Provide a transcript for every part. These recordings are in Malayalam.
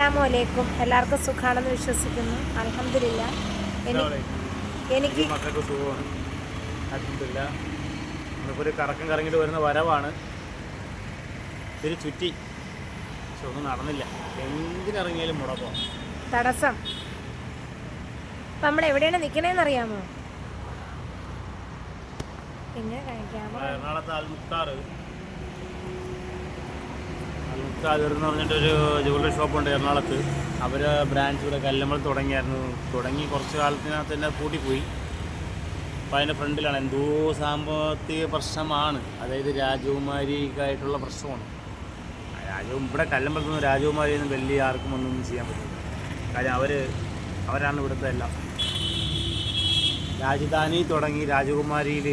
അസ്സലാമു അലൈക്കും എല്ലാവർക്കും സുഖാണെന്ന് വിശ്വസിക്കുന്നു. അലഹമില്ല എനിക്ക് മക്കൾക്ക് സുഖമാണ്. അൽഹംദുലില്ലാ. നമ്മളിപ്പോൾ ഒരു കറക്കം കറങ്ങിട്ട് വരുന്ന വരവാണ്. ഇത്തിരി ചുറ്റി. പക്ഷെ ഒന്നും നടന്നില്ല. എന്തിനിറങ്ങിയാലും മുടക്കോ തടസ്സം. നമ്മൾ എവിടെയാണ് നിൽക്കണേന്ന് അറിയാമോ? പിന്നെ ക്യാമറ എറണാകുളത്ത് അൽമുക്താർ അൽമുക്താർ എന്ന് പറഞ്ഞിട്ടൊരു ജ്വല്ലറി ഷോപ്പുണ്ട് എറണാകുളത്ത്. അവർ ബ്രാഞ്ച് ഇവിടെ കല്ലമ്പൾ തുടങ്ങിയായിരുന്നു. തുടങ്ങി കുറച്ച് കാലത്തിനകത്ത് തന്നെ പൂട്ടിപ്പോയി. അപ്പോൾ അതിന്റെ ഫ്രണ്ടിലാണ്. എന്തോ സാമ്പത്തിക പ്രശ്നമാണ്. അതായത് രാജകുമാരിക്കായിട്ടുള്ള പ്രശ്നമാണ്. രാജവും ഇവിടെ കല്ലമ്പലത്ത് നിന്ന് രാജകുമാരിയൊന്നും വലിയ ആർക്കും ഒന്നും ചെയ്യാൻ പറ്റില്ല. കാര്യം അവർ അവരാണ് ഇവിടുത്തെ എല്ലാം. രാജധാനി തുടങ്ങി രാജകുമാരിയിൽ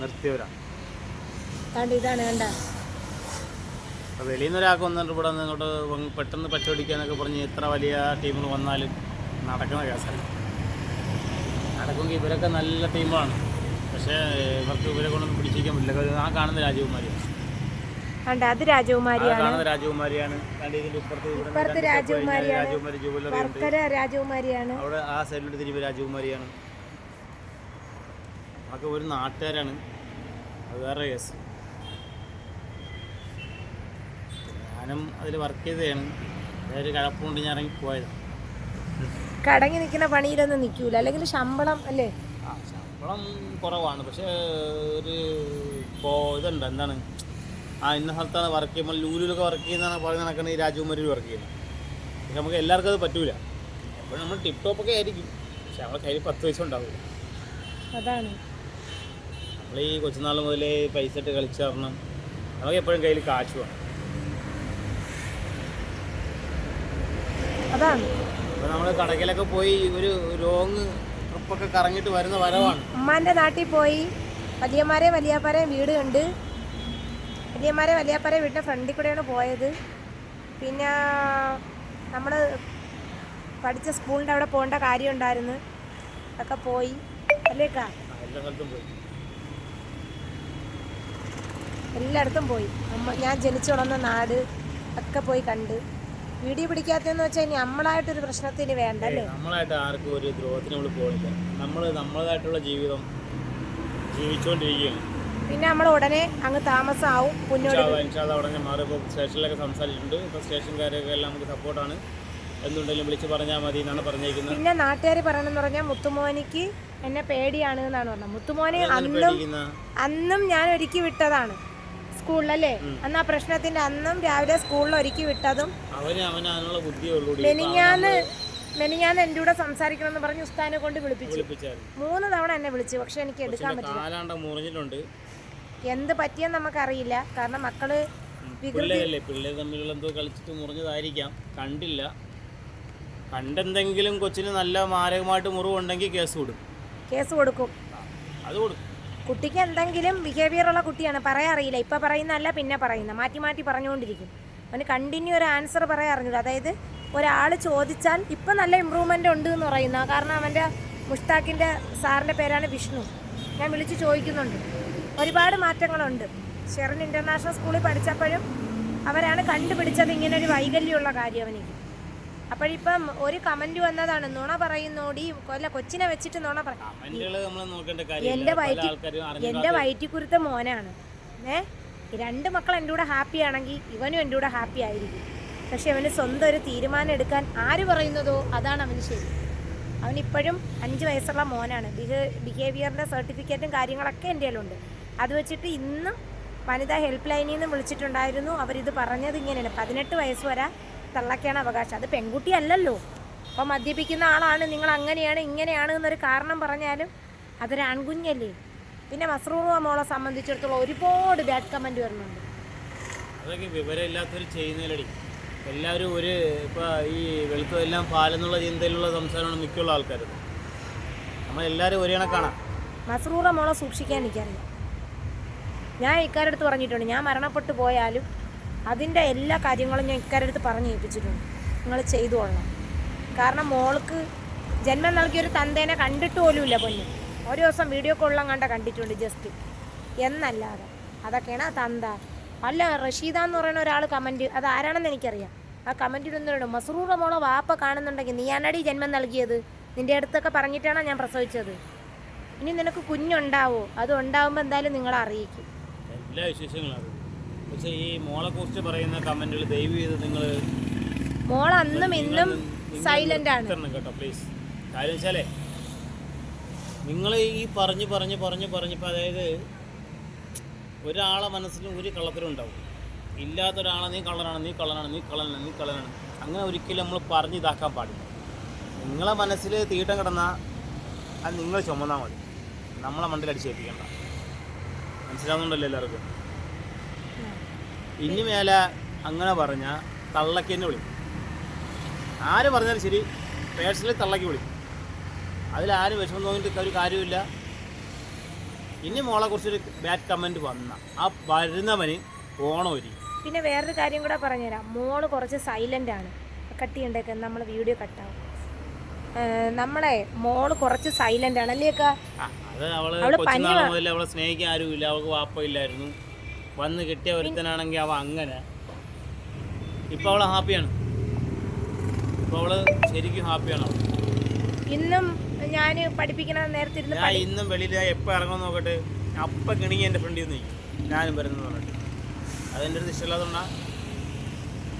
നിർത്തിയവരാണ് ഇതാണ് കണ്ട? അപ്പോൾ വെളിയിൽ നിന്ന് ഒരാൾക്ക് വന്നിട്ട് ഇവിടെ നിന്ന് ഇങ്ങോട്ട് പെട്ടെന്ന് പച്ചപിടിക്കാന്നൊക്കെ പറഞ്ഞ് ഇത്ര വലിയ ടീമുകൾ വന്നാലും നടക്കുന്ന കേസല്ല? നടക്കുമെങ്കിൽ ഇവരൊക്കെ നല്ല ടീമാണ് പക്ഷേ ഇവർക്ക് ഇവരെ കൊണ്ടൊന്നും പിടിച്ചിരിക്കാൻ പറ്റില്ല. ആ കാണുന്ന രാജകുമാരിയാണ് അത് രാജകുമാരിയാണ്. കാണുന്ന രാജകുമാരിയാണ്. കണ്ട് ഇതിന്റെ ഇപ്പുറത്ത് ഇപ്പുറത്ത് രണ്ട് step രാജകുമാരിയാണ്. രാജകുമാരി വർക്കര രാജകുമാരിയാണ്. അവിടെ ആ സൈഡിലോട്ട് തിരിവ് രാജകുമാരിയാണ്. അതൊക്കെ ഒരു നാട്ടുകാരാണ്. അത് വേറെ കേസ്. ഞാനും അതിൽ വർക്ക് ചെയ്തതാണ്. ഒരു കഴപ്പുണ്ട് ഞാൻ ഇറങ്ങി പോയത്. കടങ്ങി നിൽക്കുന്ന പണിയിലൊന്നും നിൽക്കൂല. അല്ലെങ്കിൽ ശമ്പളം അല്ലേ? ആ ശമ്പളം കുറവാണ്. പക്ഷേ ഒരു ഇപ്പോൾ ഇതുണ്ട്. എന്താണ്? ആ ഇന്ന സ്ഥലത്താണ് വർക്ക് ചെയ്യുമ്പോൾ ലൂലൂലൊക്കെ വർക്ക് ചെയ്യുന്നതാണ് പറഞ്ഞ് നടക്കുന്നത് ഈ രാജകുമാരിയിൽ വർക്ക് ചെയ്യുന്നത്. പക്ഷെ നമുക്ക് എല്ലാവർക്കും അത് പറ്റൂല. അപ്പോൾ നമ്മൾ ടിപ് ടോപ്പൊക്കെ ആയിരിക്കും. പക്ഷെ നമ്മളെ കയ്യിൽ പത്ത് പൈസ ഉണ്ടാവില്ല. അതാണ്. നമ്മൾ ഈ കൊച്ചുനാൾ മുതലേ പൈസ ഇട്ട് കളിച്ചു തരണം നമുക്ക് എപ്പോഴും കയ്യിൽ കാശ് വേണം. അതാണ്. നമ്മൾ കടക്കിലൊക്കെ പോയി ഒരു ലോങ് ട്രിപ്പൊക്കെ കറങ്ങിയിട്ട് വരുന്ന വരവാണ്. ഉമ്മാന്റെ നാട്ടിൽ പോയി. വലിയമാരെ വലിയാപ്പാരെ വീട് കണ്ട്. വലിയമാരെ വലിയാപ്പാരെ വീട്ടിന്റെ ഫ്രണ്ടിൽ കൂടെയാണ് പോയത്. പിന്നെ നമ്മൾ പഠിച്ച സ്കൂളിന്റെ അവിടെ പോകേണ്ട കാര്യം ഉണ്ടായിരുന്നു. അതൊക്കെ പോയി. അല്ലേക്കാ എല്ലായിടത്തും പോയി. അമ്മ ഞാൻ ജനിച്ചു വളർന്ന നാട് ഒക്കെ പോയി കണ്ട്. വീഡിയോ പിടിക്കാത്തതെന്ന് വെച്ചാൽ ഇനി നമ്മളായിട്ടൊരു പ്രശ്നത്തിന് വേണ്ടല്ലേ നമ്മളായിട്ട് ആർക്കും ഒരു ദ്രോഹത്തിന് നമ്മൾ പോകുന്നില്ല നമ്മൾ നമ്മളതായിട്ടുള്ള ജീവിതം ജീവിച്ചുകൊണ്ടിരിക്കുകയാണ് പിന്നെ നമ്മൾ ഉടനെ അങ്ങ് താമസമാവും മുന്നോട്ട് ഇൻഷാല്ലാ, ഉടനെ മാറി ഇപ്പോൾ സ്റ്റേഷനിലൊക്കെ സംസാരിച്ചിട്ടുണ്ട്. ഇപ്പോൾ സ്റ്റേഷൻകാരൊക്കെ എല്ലാം നമുക്ക് സപ്പോർട്ടാണ്. എന്തുണ്ടെങ്കിലും വിളിച്ച് പറഞ്ഞാൽ മതി എന്നാണ് പറഞ്ഞേക്കുന്നത്. പിന്നെ നാട്ടുകാർ പറയണമെന്ന് പറഞ്ഞാൽ മുത്തുമോനിക്ക് എന്നെ പേടിയാണ് എന്നാണ് പറഞ്ഞത്. മുത്തുമോനെ അന്നും അന്നും ഞാൻ ഒരുക്കി വിട്ടതാണ്. സ്കൂളിലല്ലേ? അന്ന് ആ പ്രശ്നത്തിന്റെ അന്നും രാവിലെ സ്കൂളിൽ ഒരുക്കി വിട്ടതും മെനിഞ്ഞാന്ന് മെനിഞ്ഞാന്ന് എന്റെ കൂടെ സംസാരിക്കണമെന്ന് പറഞ്ഞ് ഉസ്താനെ കൊണ്ട് വിളിപ്പിച്ചു. മൂന്ന് തവണ എന്നെ വിളിച്ചു പക്ഷെ എനിക്ക് എടുക്കാൻ പറ്റില്ല. എന്ത് പറ്റിയെന്ന് നമുക്കറിയില്ല. കാരണം മക്കൾ പിള്ളേർ തമ്മിലുള്ള എന്തോ കളിച്ചിട്ട് മുറിഞ്ഞതായിരിക്കാം. കണ്ടില്ല. കണ്ടെന്തെങ്കിലും കൊച്ചിന് നല്ല മാരകമായിട്ട് മുറിവുണ്ടെങ്കിൽ കേസ് കൊടുക്കും. കേസ് കൊടുക്കും. അത് കൊടുക്കും. കുട്ടിക്ക് എന്തെങ്കിലും ബിഹേവിയർ ഉള്ള കുട്ടിയാണ്. പറയാറിയില്ല ഇപ്പം പറയുന്നതല്ല പിന്നെ പറയുന്ന മാറ്റി മാറ്റി പറഞ്ഞുകൊണ്ടിരിക്കും. അവന് കണ്ടിന്യൂ ഒരു ആൻസർ പറയാൻ അറിഞ്ഞില്ല അതായത് ഒരാൾ ചോദിച്ചാൽ ഇപ്പം നല്ല ഇമ്പ്രൂവ്മെന്റ് ഉണ്ട് എന്ന് പറയുന്ന കാരണം അവന്റെ മുഷ്താഖിന്റെ സാറിന്റെ പേരാണ് വിഷ്ണു. ഞാൻ വിളിച്ച് ചോദിക്കുന്നുണ്ട്. ഒരുപാട് മാറ്റങ്ങളുണ്ട്. ഷെറിൻ ഇന്റർനാഷണൽ സ്കൂളിൽ പഠിച്ചപ്പോഴും അവരാണ് കണ്ടുപിടിച്ചത് ഇങ്ങനെ ഒരു വൈകല്യമുള്ള കാര്യം അവനിക്ക്. അപ്പോഴിപ്പം ഒരു കമന്റ് വന്നതാണ് നുണ പറയുന്നോടി കൊല്ല കൊച്ചിനെ വെച്ചിട്ട് നുണ എന്റെ വയറ്റി അറിഞ്ഞു വയറ്റിക്കുരുത്ത മോനാണ്. ഏ? രണ്ട് മക്കൾ എന്റെ കൂടെ ഹാപ്പി ആണെങ്കിൽ ഇവനും എന്റെ കൂടെ ഹാപ്പി ആയിരിക്കും. പക്ഷെ അവന് സ്വന്തം ഒരു തീരുമാനം എടുക്കാൻ ആര് പറയുന്നതോ അതാണ് അവന് ശരി. അവനിപ്പോഴും അഞ്ച് വയസ്സുള്ള മോനാണ്. ബിഹേ ബിഹേവിയറിന്റെ സർട്ടിഫിക്കറ്റും കാര്യങ്ങളൊക്കെ എന്റെ കയ്യിലുണ്ട്. അത് വെച്ചിട്ട് ഇന്ന് വനിതാ ഹെൽപ്പ് ലൈനിൽ നിന്ന് വിളിച്ചിട്ടുണ്ടായിരുന്നു. അവരിത് പറഞ്ഞത് ഇങ്ങനെയാണ്. പതിനെട്ട് വയസ്സ് വരെ തള്ളക്കാണ് അവകാശം. അത് പെൺകുട്ടിയല്ലല്ലോ. അപ്പോൾ മദ്യപിക്കുന്ന ആളാണ് നിങ്ങൾ അങ്ങനെയാണ് ഇങ്ങനെയാണ് എന്നൊരു കാരണം പറഞ്ഞാലും അതൊരു ആൺകുഞ്ഞല്ലേ. പിന്നെ മസ്റൂറ മോളെ സംബന്ധിച്ചിടത്തോളം ഒരുപാട് ബാഡ് കമന്റ് വരുന്നുണ്ട്. അതൊക്കെ വിവരമില്ലാത്തവർ ചെയ്യുന്നതിലടി. എല്ലാവരും ഒരു ഇപ്പോൾ ഈ വെളുത്തതെല്ലാം പാലെന്നുള്ള ചിന്തയിലുള്ള സംസാരമാണ് മിക്കുള്ള ആൾക്കാർ നമ്മളെല്ലാവരും ഒരേ കണക്കാണ്. മസ്റൂറ മോളെ സൂക്ഷിക്കാൻ എനിക്കറിയാം. ഞാൻ ഇക്കാരടുത്ത് പറഞ്ഞിട്ടുണ്ട് ഞാൻ മരണപ്പെട്ടു പോയാലും അതിന്റെ എല്ലാ കാര്യങ്ങളും ഞാൻ ഇക്കാരടുത്ത് പറഞ്ഞു ഏൽപ്പിച്ചിട്ടുണ്ട്. നിങ്ങൾ ചെയ്തു കൊള്ളണം. കാരണം മോൾക്ക് ജന്മം നൽകിയൊരു തന്തേനെ കണ്ടിട്ട് പോലുമില്ല പൊന്നു. ഒരു ദിവസം വീഡിയോ കോളിലും കണ്ട കണ്ടിട്ടുണ്ട് ജസ്റ്റ് എന്നല്ലാതെ. അതൊക്കെയാണ് ആ തന്ത. അല്ല റഷീദ എന്ന് പറയുന്ന ഒരാൾ കമന്റ് അത് ആരാണെന്ന് എനിക്കറിയാം. ആ കമന്റിലൊന്നും മസറൂറ മോളെ വാപ്പ കാണുന്നുണ്ടെങ്കിൽ നീ ആണടി ജന്മം നൽകിയത്? നിന്റെ അടുത്തൊക്കെ പറഞ്ഞിട്ടാണോ ഞാൻ പ്രസവിച്ചത്? ഇനി നിനക്ക് കുഞ്ഞുണ്ടാവോ? അത് ഉണ്ടാവുമ്പോൾ എന്തായാലും നിങ്ങളെ അറിയിക്കും. എല്ലാ വിശേഷങ്ങളും പക്ഷേ ഈ മോളെ കുറിച്ച് പറയുന്ന കമന്റുകൾ ദയവ് ചെയ്ത് നിങ്ങൾ മോൾ അന്നും ഇന്നും സൈലന്റ് ആണ്. കേട്ടോ പ്ലീസ് കാര്യം വെച്ചാലേ നിങ്ങൾ ഈ പറഞ്ഞ് പറഞ്ഞ് പറഞ്ഞ് പറഞ്ഞപ്പോൾ അതായത് ഒരാളെ മനസ്സിലും ഒരു കള്ളത്തിലും ഉണ്ടാവും. ഇല്ലാത്ത ഒരാളെ നീ കള്ളനാണ് നീ കള്ളനാണ് നീ കള്ളനാണ് നീ കള്ളനാണ്. അങ്ങനെ ഒരിക്കലും നമ്മൾ പറഞ്ഞ് ഇതാക്കാൻ പാടില്ല. നിങ്ങളെ മനസ്സിൽ തീട്ടം കിടന്നാൽ അത് നിങ്ങൾ ചുമന്നാൽ മതി. നമ്മളെ മണ്ടിൽ അടിച്ചേൽപ്പിക്കണ്ട. മനസ്സിലാവുന്നുണ്ടല്ലോ എല്ലാവർക്കും? ഇനി മേലെ അങ്ങനെ പറഞ്ഞ തള്ളക്ക് തന്നെ വിളിക്കും. ആര് പറഞ്ഞാലും ശരി പേഴ്സണലി തള്ളക്ക് വിളിക്കും. അതിലാരും വിഷമം തോന്നിയിട്ട് ഒരു കാര്യമില്ല ഇനി മോളെ കുറിച്ചൊരു ബാഡ് കമന്റ് വന്ന. ആ വരുന്നവന് ഓണം ഒരുക്കും പിന്നെ വേറൊരു കാര്യം കൂടെ പറഞ്ഞുതരാം. മോൾ കുറച്ച് സൈലന്റ് ആണ്. കട്ട് ചെയ്യണ്ടേക്ക് നമ്മൾ വീഡിയോ കട്ടാവും നമ്മളെ മോൾ കുറച്ച് സൈലന്റ് ആണ്. അല്ലേ അത് അവൾ പനി സ്നേഹിക്കാൻ ആരുമില്ല. അവൾക്ക് വാപ്പയില്ലായിരുന്നു വന്ന് കിട്ടിയ ഒരുത്തനാണെങ്കിൽ അവ അങ്ങനെ. ഇപ്പൊ അവൾ ഹാപ്പിയാണ്. ഇപ്പൊ അവൾ ശരിക്കും ഹാപ്പിയാണ് ഇന്നും ഞാൻ പഠിപ്പിക്കണ നേരത്തെ ഇരുന്ന് ഞാൻ ഇന്നും വെളിയിൽ എപ്പോൾ ഇറങ്ങുമെന്ന് നോക്കട്ടെ. അപ്പം കിണിങ്ങി എന്റെ ഫ്രണ്ടിൽ നിന്ന് നിൽക്കും ഞാനും വരുന്നത് പറഞ്ഞിട്ട്. അതെന്റെ ഒരു ഇഷ്ടമില്ലാത്തതുകൊണ്ടാ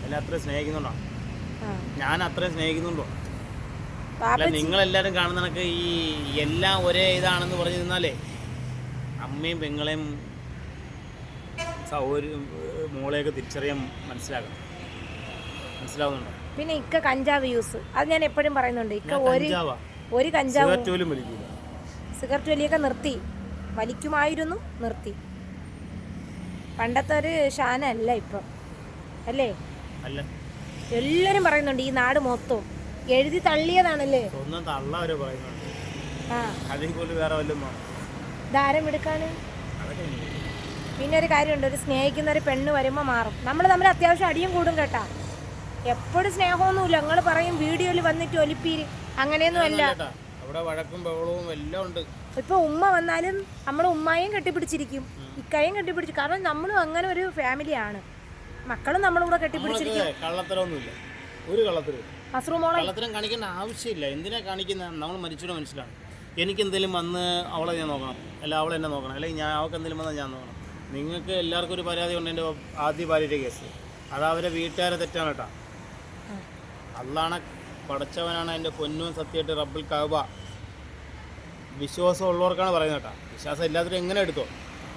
എന്നെ അത്രയും സ്നേഹിക്കുന്നുണ്ടോ? ഞാൻ അത്രയും സ്നേഹിക്കുന്നുണ്ടോ? അല്ല നിങ്ങളെല്ലാവരും കാണുന്ന കണക്ക് ഈ എല്ലാം ഒരേ ഇതാണെന്ന് പറഞ്ഞു നിന്നാലേ അമ്മയും പെങ്ങളെയും സൗകര്യം മോളെയൊക്കെ തിരിച്ചറിയാൻ മനസ്സിലാക്കണം. മനസ്സിലാവുന്നുണ്ടോ? പിന്നെ ഇക്ക കഞ്ചാവ് യൂസ്. അത് ഞാൻ എപ്പോഴും പറയുന്നുണ്ട് ഇക്ക ഒരു ഒരു കഞ്ചാവ് സിഗരറ്റ് വലിയൊക്കെ നിർത്തി. വലിക്കുമായിരുന്നു നിർത്തി. പണ്ടത്തെ ഒരു ഷാന അല്ല ഇപ്പം. അല്ലേ? അല്ല. എല്ലാവരും പറയുന്നുണ്ട് ഈ നാട് മൊത്തം. എഴുതി തള്ളിയതാണല്ലേ? ഒന്നും തള്ള വരെ പറയുന്നുണ്ട്. ആ. അതിൽ പോലും വേറെ വല്ലതും ധാരം എടുക്കാണ് അതൊക്കെ പിന്നെ ഒരു കാര്യമുണ്ട് ഒരു സ്നേഹിക്കുന്ന ഒരു പെണ്ണ് വരുമ്പോൾ മാറും. നമ്മൾ തമ്മിൽ അത്യാവശ്യം അടിയും കൂടും കേട്ടാ. എപ്പോഴും സ്നേഹമൊന്നുമില്ല. നിങ്ങൾ പറയും വീഡിയോയിൽ വന്നിട്ട് ഒലിപ്പീര്. അങ്ങനെയൊന്നും അല്ല. ഇപ്പൊ ഉമ്മ വന്നാലും നമ്മൾ ഉമ്മയും കെട്ടിപ്പിടിച്ചിരിക്കും. ഇക്കയും കെട്ടിപ്പിടിച്ചു കാരണം നമ്മളും അങ്ങനെ ഒരു ഫാമിലിയാണ് മക്കളും നമ്മളിവിടെ കെട്ടിപ്പിടിച്ചിരിക്കും. കള്ളത്തരമൊന്നുമില്ല. ഒരു കള്ളത്തരവും മസ്റൂമോളെ കള്ളത്തരം കാണിക്കേണ്ട ആവശ്യമില്ല. എന്തിനാ കാണിക്കുന്നത് നമ്മൾ മരിച്ചൂടെ മനസ്സിലാണ് എനിക്ക് എന്തെങ്കിലും വന്ന് അവളെ ഞാൻ നോക്കണം. അല്ല അവളെ എന്നെ നോക്കണം. അല്ലെങ്കിൽ ഞാൻ അവൾക്ക് എന്തെങ്കിലും വന്നാൽ ഞാൻ നോക്കണം. നിങ്ങൾക്ക് എല്ലാവർക്കും ഒരു പരാതി ഉണ്ട് എന്റെ ആദ്യ ഭാര്യയുടെ കേസ് അത് അവരെ വീട്ടുകാരെ തെറ്റാണ് കേട്ടോ. അള്ളാണ് പടച്ചവനാണ് എന്റെ പൊന്നും സത്യമായിട്ട് റബ്ബിൾ കാബ വിശ്വാസം ഉള്ളവർക്കാണ് പറയുന്നത് കേട്ടോ. വിശ്വാസം എല്ലാത്തിനും എങ്ങനെ എടുത്തോ?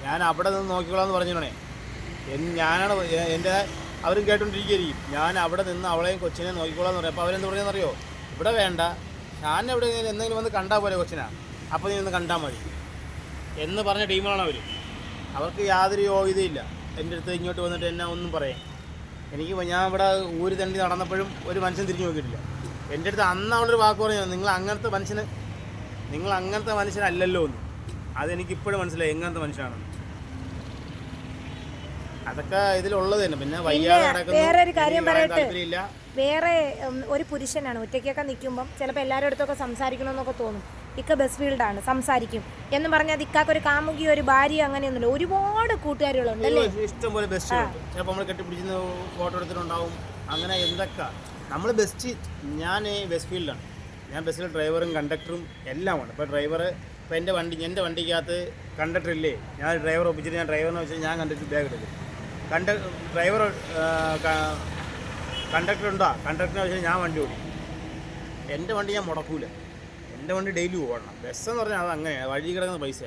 ഞാൻ അവിടെ നിന്ന് നോക്കിക്കോളാന്ന് പറഞ്ഞോണേ എൻ- ഞാനാണ് എന്റെ അവരും കേട്ടോണ്ടിരിക്കുകയായിരിക്കും. ഞാൻ അവിടെ നിന്ന് അവളെയും കൊച്ചിനെ നോക്കിക്കോളാന്ന് പറയും. അപ്പോൾ അവരെന്ത് പറഞ്ഞെന്നറിയോ? ഇവിടെ വേണ്ട. ഞാൻ എവിടെ എന്തെങ്കിലും വന്ന് കണ്ടാൽ പോലെ കൊച്ചിനാ. അപ്പോൾ നീ ഒന്ന് കണ്ടാൽ മതി. എന്ന് പറഞ്ഞ ടീമാണ് അവർ അവർക്ക് യാതൊരു യോഗ്യതയില്ല. എന്റെ അടുത്ത് ഇങ്ങോട്ട് വന്നിട്ട് എന്നെ ഒന്നും പറയാം എനിക്ക് ഞാൻ ഇവിടെ ഊര് തണ്ടി നടന്നപ്പോഴും ഒരു മനുഷ്യൻ തിരിഞ്ഞു നോക്കിയിട്ടില്ല. എന്റെ അടുത്ത് അന്ന് അവളൊരു വാക്ക് പറഞ്ഞു നിങ്ങൾ അങ്ങനത്തെ മനുഷ്യന് നിങ്ങൾ അങ്ങനത്തെ മനുഷ്യനല്ലല്ലോ എന്ന്. അതെനിക്കിപ്പോഴും മനസ്സിലായി എങ്ങനത്തെ മനുഷ്യനാണ് അതൊക്കെ ഇതിലുള്ളത് തന്നെ. പിന്നെ വയ്യാതെ നടക്കുന്നു വേറൊരു കാര്യം പറയട്ടെ? വേറെ ഒരു പുരുഷനാണ്. ഒറ്റയ്ക്കൊക്കെ നിൽക്കുമ്പോൾ ചിലപ്പോൾ എല്ലാവരുടെ അടുത്തൊക്കെ സംസാരിക്കണമെന്നൊക്കെ തോന്നും. ഇക്ക ബസ് ഫീൽഡാണ് സംസാരിക്കും. എന്ന് പറഞ്ഞാൽ ഇക്കാക്ക് ഒരു കാമുകി ഒരു ഭാര്യ അങ്ങനെയൊന്നുമില്ല. ഒരുപാട് കൂട്ടുകാരികളുണ്ട് അല്ലേ? ചിലപ്പോൾ നമ്മൾ കെട്ടിപ്പിടിച്ച് ഫോട്ടോ എടുത്തിട്ടുണ്ടാവും. അങ്ങനെ എന്തൊക്കെ? നമ്മൾ ബെസ്റ്റ് ഞാൻ ബസ് ഫീൽഡാണ് ഞാൻ ബസ്സിൽ ഡ്രൈവറും കണ്ടക്ടറും എല്ലാമാണ് ഇപ്പോൾ ഡ്രൈവർ ഇപ്പോൾ എന്റെ വണ്ടി എന്റെ വണ്ടിക്കകത്ത് കണ്ടക്ടർ ഇല്ലേ? ഞാൻ ഡ്രൈവർ ഒപ്പിച്ചിട്ട് ഞാൻ ഡ്രൈവറിനെ വെച്ചാൽ ഞാൻ കണ്ടിട്ട് ബാഗ് എടുക്കും കണ്ട ഡ്രൈവർ കണ്ടക്ടർ ഉണ്ടോ? കണ്ടക്ടറിനെ വെച്ചാൽ ഞാൻ വണ്ടി ഓടിക്കും. എന്റെ വണ്ടി ഞാൻ മുടക്കൂല. എന്റെ വണ്ടി ഡെയിലി ഓടണം. ബസ് എന്ന് പറഞ്ഞാൽ അത് അങ്ങനെയാണ് വഴി കിടക്കുന്ന പൈസ.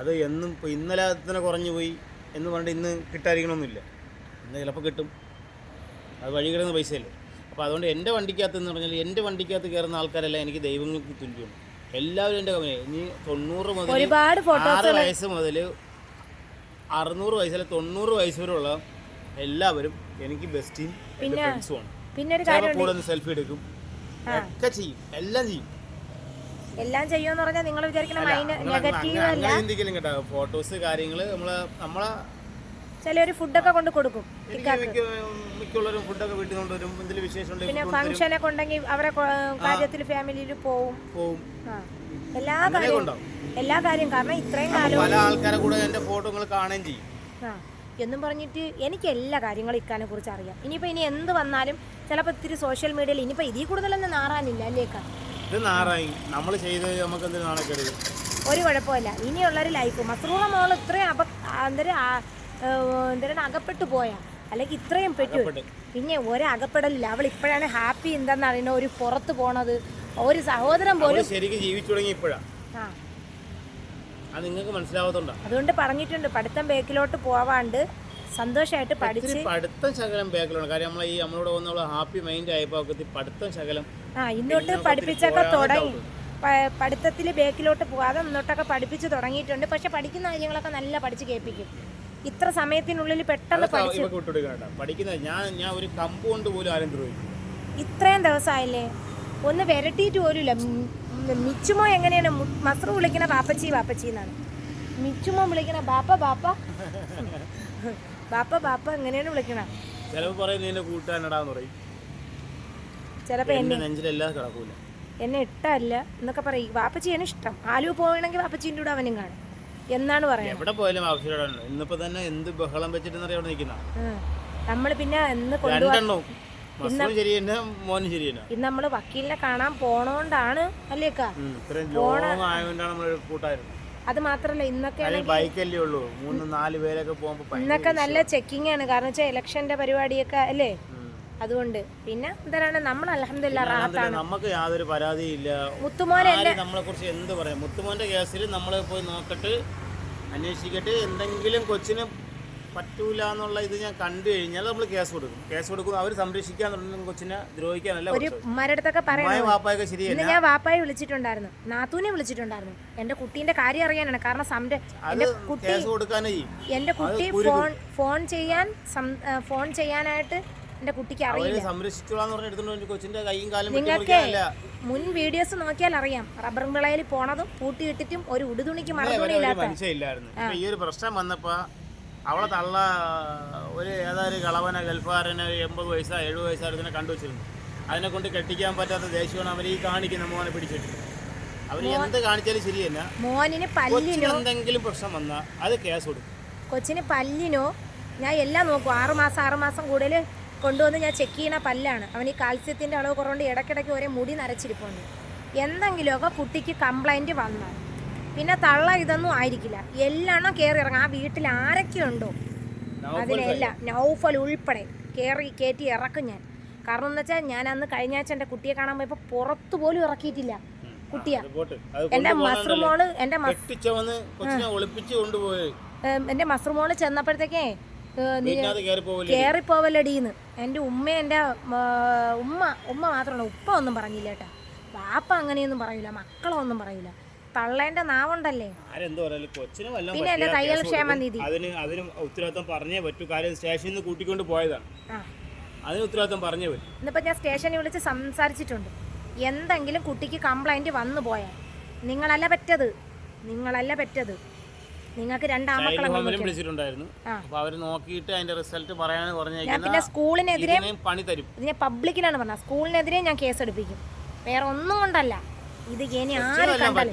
അത് എന്നും ഇപ്പോൾ ഇന്നലെ തന്നെ കുറഞ്ഞു പോയി എന്ന് പറഞ്ഞിട്ട് ഇന്ന് കിട്ടാതിരിക്കണമെന്നില്ല ഇന്ന് ചിലപ്പോൾ കിട്ടും. അത് വഴി കിടക്കുന്ന പൈസയല്ലേ. അപ്പോൾ അതുകൊണ്ട് എന്റെ വണ്ടിക്കകത്ത് എന്ന് പറഞ്ഞാൽ എന്റെ വണ്ടിക്കകത്ത് കയറുന്ന ആൾക്കാരെല്ലാം എനിക്ക് ദൈവങ്ങൾക്ക് തുല്യമാണ്. എല്ലാവരും എന്റെ കമ്പനി ഇനി തൊണ്ണൂറ് മുതൽ ഒരുപാട് ആറ് വയസ്സ് മുതൽ അറുന്നൂറ് വയസ്സിലെ തൊണ്ണൂറ് വയസ്സ് വരെയുള്ള എല്ലാവരും എനിക്ക് ബെസ്റ്റും എന്റെ ഫ്രണ്ട്സുമാണ് പിന്നെ ഒരു കാര്യം കൂടെ സെൽഫി എടുക്കും. ഒക്കെ ചെയ്യും. എല്ലാം ചെയ്യും. എല്ലാം ചെയ്യുമെന്ന് പറഞ്ഞാൽ നിങ്ങൾ വിചാരിക്കുന്ന അങ്ങ- നെഗറ്റീവ് അല്ല. എന്തെങ്കിലും കേട്ടോ. ഫോട്ടോസ് കാര്യങ്ങൾ നമ്മളെ നമ്മളെ ചിലർ ഫുഡൊക്കെ കൊണ്ട് കൊടുക്കും മിക്കുള്ളവരും ഫുഡൊക്കെ വീട്ടിൽ കൊണ്ടുവരും എന്തെങ്കിലും വിശേഷം പിന്നെ ഫംഗ്ഷനൊക്കെ ഉണ്ടെങ്കിൽ അവരെ കാര്യത്തിൽ ഫാമിലിയിൽ പോവും. എല്ലാ കാര്യവും. എല്ലാ കാര്യവും. കാരണം ഇത്രയും കാലം പല ആൾക്കാരെ കൂടെ എന്റെ ഫോട്ടോ നിങ്ങൾ കാണുകയും ചെയ്യും. എന്നും പറഞ്ഞിട്ട് എനിക്ക് എല്ലാ കാര്യങ്ങളും ഇക്കാനെ കുറിച്ച് അറിയാം. ഇനിയിപ്പോൾ ഇനി എന്ത് വന്നാലും ചിലപ്പോ ഇത്തിരി സോഷ്യൽ മീഡിയയിൽ ഇനിയിപ്പോൾ ഇതിൽ കൂടുതലൊന്നും നാറാനില്ല അല്ലേക്കാ ഇത് നാറായി നമ്മൾ ചെയ്ത് നമുക്ക് എന്തിനു നാണക്കേട് ഒരു കുഴപ്പമില്ല. ഇനിയുള്ളൊരു ലൈഫ് മസ്റൂറ മോൾ ഇത്രയും അപ എന്തൊരു അകപ്പെട്ടു പോയാ. അല്ലെങ്കിൽ ഇത്രയും പെട്ടു. പിന്നെ ഒരു ഒരകപ്പെടലില്ല അവൾ ഇപ്പോഴാണ് ഹാപ്പി എന്താന്ന് അറിയണ ഒരു പുറത്ത് പോണത്. ഒരു സഹോദരൻ പോലും ശരിക്കും ജീവിച്ചു തുടങ്ങി ഇപ്പോഴാ. ആ. അത് നിങ്ങൾക്ക് മനസ്സിലാവാത്തോണ്ടാ. അതുകൊണ്ട് പറഞ്ഞിട്ടുണ്ട്. പഠിത്തം ബേക്കിലോട്ട് പോവാണ്ട് സന്തോഷമായിട്ട് പഠിച്ച് പഠിത്തം ശകലം ബാക്കിലാണ് കാര്യം നമ്മളെ ഈ നമ്മളോട് വന്നുള്ള ഹാപ്പി മൈൻഡ് ആയപ്പോൾ അവർക്ക് പഠിത്തം ശകലം ആ ഇന്നോട്ട് പഠിപ്പിച്ചൊക്കെ തുടങ്ങി. പഠിത്തത്തിൽ ബേക്കിലോട്ട് പോകാതെ ഇന്നോട്ടൊക്കെ പഠിപ്പിച്ച് തുടങ്ങിയിട്ടുണ്ട്. പക്ഷെ പഠിക്കുന്ന കാര്യങ്ങളൊക്കെ നല്ല പഠിച്ച് കേൾപ്പിക്കും. ഇത്ര സമയത്തിനുള്ളിൽ പെട്ടെന്ന് പഠിച്ചു പഠിക്കുന്നത് ഞാൻ ഞാൻ ഒരു കമ്പൗണ്ട് കൊണ്ട് പോലും ആരും ദ്രോഹിക്കും ഇത്രയും ദിവസമായില്ലേ? ഒന്ന് വിരട്ടിയിട്ട് പോലുമില്ല. ഉം, ഉം, മിച്ചുമോ എങ്ങനെയാണ്? മസ്റ വിളിക്കണ ബാപ്പച്ചി ബാപ്പച്ചി എന്നാണ്. മിച്ചുമോ വിളിക്കണ ബാപ്പ ബാപ്പ. ബാപ്പ ബാപ്പ എങ്ങനെയാണ് വിളിക്കണ? ചിലപ്പോൾ പറയും എന്നെ കൂട്ടാനടാന്ന് പറയും. ചിലപ്പോൾ എന്നെ ഇട്ടല്ല എന്നൊക്കെ പറയും. വാപ്പച്ചിയാണ് ഇഷ്ടം. ആലു പോകണമെങ്കിൽ വാപ്പച്ചീന്റെ കൂടെ അവനും കാണും. എന്നാണ് പറയുന്നത്. എവിടെ പോയാലും ഇന്നിപ്പോ തന്നെ എന്ത് ബഹളം വെച്ചിട്ട് നിൽക്കുന്ന നമ്മൾ പിന്നെ എന്ന് കൊണ്ടുപോകും ഇന്ന് നമ്മൾ വക്കീലിനെ കാണാൻ പോണോണ്ടാണ് അല്ലേക്കാ അത് മാത്രല്ല ഇന്നൊക്കെ ഇന്നൊക്കെ നല്ല ചെക്കിംഗ് ആണ്. കാരണം വെച്ചാൽ ഇലക്ഷന്റെ പരിപാടിയൊക്കെ അല്ലേ. അതുകൊണ്ട് പിന്നെ എന്താണ് നമ്മൾ അലഹമില്ല നമുക്ക് യാതൊരു പരാതിയില്ല. മുത്തുമോനെ നമ്മളെ കുറിച്ച് എന്ത് പറയാം? മുത്തുമോന്റെ കേസിൽ നമ്മൾ പോയി നോക്കട്ട് അന്വേഷിക്കട്ട് എന്തെങ്കിലും കൊച്ചിന് പറ്റൂല എന്നുള്ള ഇത് ഞാൻ കണ്ടു കഴിഞ്ഞാൽ നമ്മൾ കേസ് കൊടുക്കും. കേസ് കൊടുക്കും അവർ സംരക്ഷിക്കാന്നുണ്ടെങ്കിൽ കൊച്ചിനെ ദ്രോഹിക്കാനല്ല ഒരു ഉമ്മാരടുത്തൊക്കെ പറയാം വാപ്പായൊക്കെ ശരിയല്ല. ഞാൻ വാപ്പായെ വിളിച്ചിട്ടുണ്ടായിരുന്നു. നാത്തൂനെ വിളിച്ചിട്ടുണ്ടായിരുന്നു. എന്റെ കുട്ടീന്റെ കാര്യം അറിയാനാണ്. കാരണം സംര എന്റെ കുട്ടി എന്റെ കുട്ടി ഫോൺ ഫോൺ ചെയ്യാൻ ഫോൺ ചെയ്യാനായിട്ട് എന്റെ കുട്ടിക്ക് അറിയില്ല. നിങ്ങൾക്ക് മുൻ വീഡിയോസ് നോക്കിയാൽ അറിയാം. റബ്ബർ വിളയിൽ പോണതും പൂട്ടിയിട്ടിട്ടും ഒരു ഉടുതുണിക്ക് ഒരു ഇല്ലാത്ത ഈ ഒരു പ്രശ്നം വന്നപ്പോ അവളെ തള്ള ഒരു ഏതായാലും കളവന ഗൾഫാരനെ ഒരു എൺപത് വയസ്സാ എഴുപത് വയസ്സായിരുന്നെ കണ്ടു വെച്ചിരുന്നു അതിനെ കൊണ്ട് കെട്ടിക്കാൻ പറ്റാത്ത ദേഷ്യമാണ് അവർ ഈ കാണിക്കുന്ന മോനെ പിടിച്ചിട്ട്. അവർ എന്ത് കാണിച്ചാലും ശരിയല്ല. മോനിന് പല്ലിനോ എന്തെങ്കിലും പ്രശ്നം വന്നാൽ അത് കേസ് കൊടുക്കും. കൊച്ചിന് പല്ലിനോ ഞാൻ എല്ലാം നോക്കും. ആറുമാസം ആറുമാസം ആറ് മാസം കൂടുതൽ കൊണ്ടുവന്ന് ഞാൻ ചെക്ക് ചെയ്യുന്ന പല്ലാണ്. അവൻ ഈ കാൽസ്യത്തിന്റെ അളവ് കുറവുണ്ട് ഇടയ്ക്കിടയ്ക്ക് ഒരേ മുടി നരച്ചിരിപ്പുണ്ട്. എന്തെങ്കിലുമൊക്കെ കുട്ടിക്ക് കംപ്ലൈന്റ് വന്നാൽ. പിന്നെ തള്ള ഇതൊന്നും ആയിരിക്കില്ല. എല്ലാം കയറി ഇറങ്ങും. ആ വീട്ടിൽ ആരൊക്കെയുണ്ടോ അതിലെല്ലാം നൗഫൽ ഉൾപ്പെടെ കയറി കയറ്റി ഇറക്കും ഞാൻ. കാരണം എന്ന് വെച്ചാൽ ഞാൻ അന്ന് കഴിഞ്ഞ ആഴ്ച എന്റെ കുട്ടിയെ കാണാൻ പോയപ്പോൾ പുറത്തു പോലും ഇറക്കിയിട്ടില്ല. കുട്ടിയെ. എന്റെ മസ്റുമോൾ എന്റെ ഒളിപ്പിച്ച് കൊണ്ടുപോയി. എന്റെ മസ്റുമോൾ ചെന്നപ്പോഴത്തേക്കേ ഏ, നീ വീട്ടിനകത്ത് കയറി പോകില്ല കയറിപ്പോവല്ലടീന്ന് എന്റെ ഉമ്മ എന്റെ ഉമ്മ ഉമ്മ മാത്രമാണ് ഉപ്പ ഒന്നും പറഞ്ഞില്ല കേട്ടാ. വാപ്പ അങ്ങനെയൊന്നും പറയൂല മക്കളൊന്നും പറയൂല. തള്ളേന്റെ നാവുണ്ടല്ലേ? പിന്നെ എന്റെ തയ്യൽ ക്ഷേമ. നിധി. അതിന് അതിന് ഉത്തരവാദിത്തം പറഞ്ഞേ പറ്റൂ. കാര്യം സ്റ്റേഷനിൽ നിന്ന് കൂട്ടിക്കൊണ്ട് പോയതാണ്. ആ. അതിന് ഉത്തരവാദിത്തം പറഞ്ഞേ പറ്റൂ. ഇന്നിപ്പോ ഞാൻ സ്റ്റേഷനിൽ വിളിച്ച് സംസാരിച്ചിട്ടുണ്ട്. എന്തെങ്കിലും കുട്ടിക്ക് കംപ്ലൈന്റ് വന്നു പോയാൽ നിങ്ങളല്ല പറ്റത്. നിങ്ങളല്ല പറ്റത്. നിങ്ങൾക്ക് രണ്ടാമക്കളെ സ്കൂളിനെതിരെ ഇതിനെ പബ്ലിക്കിലാണ് പറഞ്ഞത്. സ്കൂളിനെതിരെ ഞാൻ കേസ് എടുപ്പിക്കും. വേറെ ഒന്നും കൊണ്ടല്ല. ഇത് ഇനി ആരും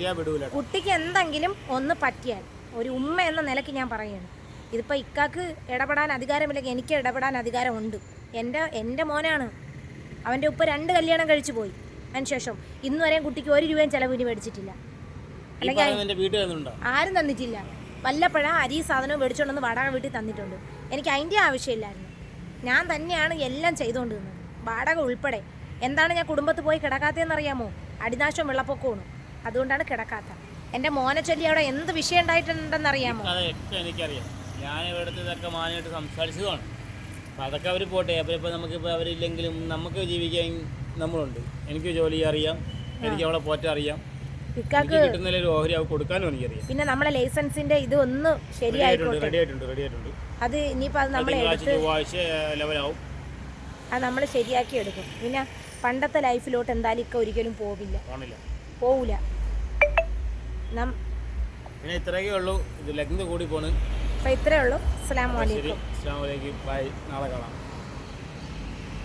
കുട്ടിക്ക് എന്തെങ്കിലും ഒന്ന് പറ്റിയാൽ. ഒരു ഉമ്മ എന്ന നിലയ്ക്ക് ഞാൻ പറയുകയാണ്. ഇതിപ്പോൾ ഇക്കാക്ക് ഇടപെടാൻ അധികാരമില്ലെങ്കിൽ എനിക്ക് ഇടപെടാൻ അധികാരമുണ്ട്. എന്റെ എന്റെ മോനാണ്. അവന്റെ ഉപ്പ രണ്ട് കല്യാണം കഴിച്ചു പോയി. അതിനുശേഷം ഇന്ന് വരെയും കുട്ടിക്ക് ഒരു രൂപയും ചിലവിന് മേടിച്ചിട്ടില്ല. അല്ലെങ്കിൽ ആരും തന്നിട്ടില്ല. വല്ലപ്പോഴ അരി സാധനവും മേടിച്ചുകൊണ്ടെന്ന് വാടക വീട്ടിൽ തന്നിട്ടുണ്ട്. എനിക്ക് അതിന്റെ ആവശ്യമില്ലായിരുന്നു. ഞാൻ തന്നെയാണ് എല്ലാം ചെയ്തുകൊണ്ടിരുന്നത്. വാടക ഉൾപ്പെടെ. എന്താണ് ഞാൻ കുടുംബത്ത് പോയി കിടക്കാത്തതെന്ന് അറിയാമോ അടിനാശവും വെള്ളപ്പൊക്കമാണ് അതുകൊണ്ടാണ് കിടക്കാത്ത. എന്റെ മോനെ ചൊല്ലി അവിടെ എന്ത് വിഷയം ഉണ്ടായിട്ടുണ്ടെന്ന് അറിയാമോ എനിക്കറിയാം. ഞാൻ ഇവിടുത്തെ ഇതൊക്കെ മാനായിട്ട് സംസാരിച്ചതാണ് അപ്പം അതൊക്കെ അവർ പോട്ടെ. അപ്പോൾ ഇപ്പോൾ നമുക്കിപ്പോൾ അവരില്ലെങ്കിലും നമുക്ക് ജീവിക്കാൻ നമ്മളുണ്ട്. എനിക്ക് ജോലി അറിയാം. എനിക്ക് അവളെ പോറ്റ അറിയാം. ഇക്കാക്ക് പിന്നെ നമ്മളെ ലൈസൻസിന്റെ ഇത് ഒന്ന് ശരിയായിക്കോട്ടെ. അത് നമ്മൾ നമ്മൾ ശരിയാക്കി എടുക്കും. പിന്നെ പണ്ടത്തെ ലൈഫിലോട്ട് എന്തായാലും ഇക്ക ഒരിക്കലും പോവില്ല. പോവില്ല പിന്നെ ഇത്രയൊക്കെ ഉള്ളൂ. ഇത് ലഗ്ന കൂടി പോണ്. അപ്പൊ ഇത്രയേ ഉള്ളൂ. അസ്സാം അലൈക്കും. വലൈക്കും അസ്സാം ബൈ നാളെ കാണാം.